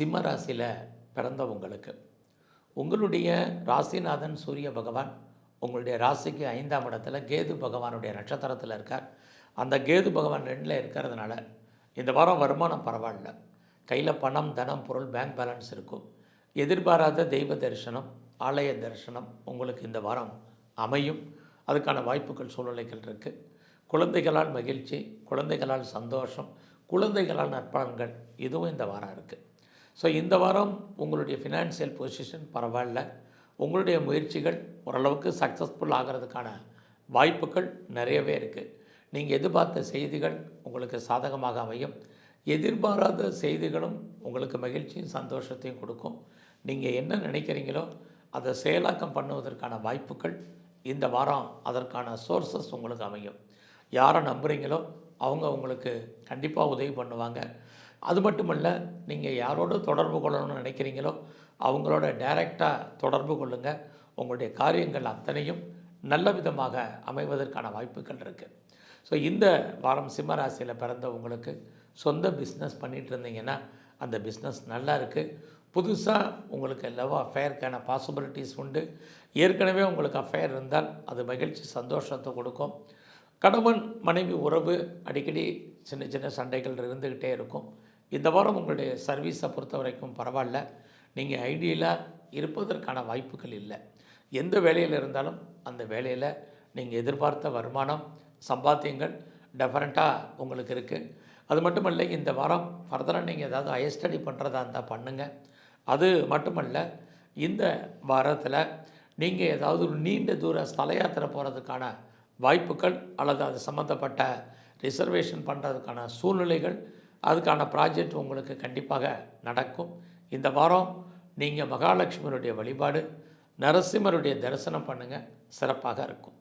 சிம்ம ராசியில் பிறந்தவங்களுக்கு உங்களுடைய ராசிநாதன் சூரிய பகவான் உங்களுடைய ராசிக்கு ஐந்தாம் இடத்துல கேது பகவானுடைய நட்சத்திரத்தில் இருக்கார். அந்த கேது பகவான் ரெண்டில் இருக்கிறதுனால இந்த வாரம் வருமானம் பரவாயில்ல. கையில் பணம் தனம் பொருள் பேங்க் பேலன்ஸ் இருக்கும். எதிர்பாராத தெய்வ தரிசனம் ஆலய தரிசனம் உங்களுக்கு இந்த வாரம் அமையும். அதுக்கான வாய்ப்புகள் சூழ்நிலைகள் இருக்குது குழந்தைகளால் மகிழ்ச்சி குழந்தைகளால் சந்தோஷம் குழந்தைகளால் நற்பலன்கள் இதுவும் இந்த வாரம் இருக்குது ஸோ இந்த வாரம் உங்களுடைய ஃபினான்ஷியல் பொசிஷன் பரவாயில்ல. உங்களுடைய முயற்சிகள் ஓரளவுக்கு சக்ஸஸ்ஃபுல் ஆகிறதுக்கான வாய்ப்புகள் நிறையவே இருக்குது நீங்கள் எதிர்பார்த்த செய்திகள் உங்களுக்கு சாதகமாக அமையும். எதிர்பாராத செய்திகளும் உங்களுக்கு மகிழ்ச்சியும் சந்தோஷத்தையும் கொடுக்கும். நீங்கள் என்ன நினைக்கிறீங்களோ அதை செயலாக்கம் பண்ணுவதற்கான வாய்ப்புகள் இந்த வாரம் அதற்கான சோர்சஸ் உங்களுக்கு அமையும். யாரை நம்புகிறீங்களோ அவங்க உங்களுக்கு கண்டிப்பாக உதவி பண்ணுவாங்க. அது மட்டுமல்ல நீங்கள் யாரோட தொடர்பு கொள்ளணும்னு நினைக்கிறீங்களோ அவங்களோட டைரெக்டாக தொடர்பு கொள்ளுங்கள் உங்களுடைய காரியங்கள் அத்தனையும் நல்ல விதமாக அமைவதற்கான வாய்ப்புகள் இருக்குது ஸோ இந்த வாரம் சிம்மராசியில் பிறந்தவங்களுக்கு பிறந்த உங்களுக்கு சொந்த பிஸ்னஸ் பண்ணிகிட்டு இருந்தீங்கன்னா அந்த பிஸ்னஸ் நல்லா இருக்குது புதுசாக உங்களுக்கு லவ் அஃபேருக்கான பாசிபிலிட்டிஸ் உண்டு. ஏற்கனவே உங்களுக்கு அஃபேர் இருந்தால் அது மகிழ்ச்சி சந்தோஷத்தை கொடுக்கும். கணவன் மனைவி உறவு அடிக்கடி சின்ன சின்ன சண்டைகள் இருந்துக்கிட்டே இருக்கும். இந்த வாரம் உங்களுடைய சர்வீஸை பொறுத்த வரைக்கும் பரவாயில்ல. நீங்கள் ஐடியலாக இருப்பதற்கான வாய்ப்புகள் இல்லை. எந்த வேலையில் இருந்தாலும் அந்த வேலையில் நீங்கள் எதிர்பார்த்த வருமானம் சம்பாத்தியங்கள் டெஃபரெண்ட்டாக உங்களுக்கு இருக்குது அது மட்டுமல்ல இந்த வாரம் ஃபர்தராக நீங்கள் ஏதாவது ஹையர் ஸ்டடி பண்ணுறதா இருந்தால் பண்ணுங்கள் அது மட்டுமல்ல இந்த வாரத்தில் நீங்கள் ஏதாவது ஒரு நீண்ட தூர ஸ்தல யாத்திரை போகிறதுக்கான வாய்ப்புகள் அல்லது அது சம்மந்தப்பட்ட ரிசர்வேஷன் பண்ணுறதுக்கான சூழ்நிலைகள் அதுக்கான ப்ராஜெக்ட் உங்களுக்கு கண்டிப்பாக நடக்கும். இந்த வாரம் நீங்கள் மகாலட்சுமியுடைய வழிபாடு நரசிம்மருடைய தரிசனம் பண்ணுங்கள் சிறப்பாக இருக்கும்.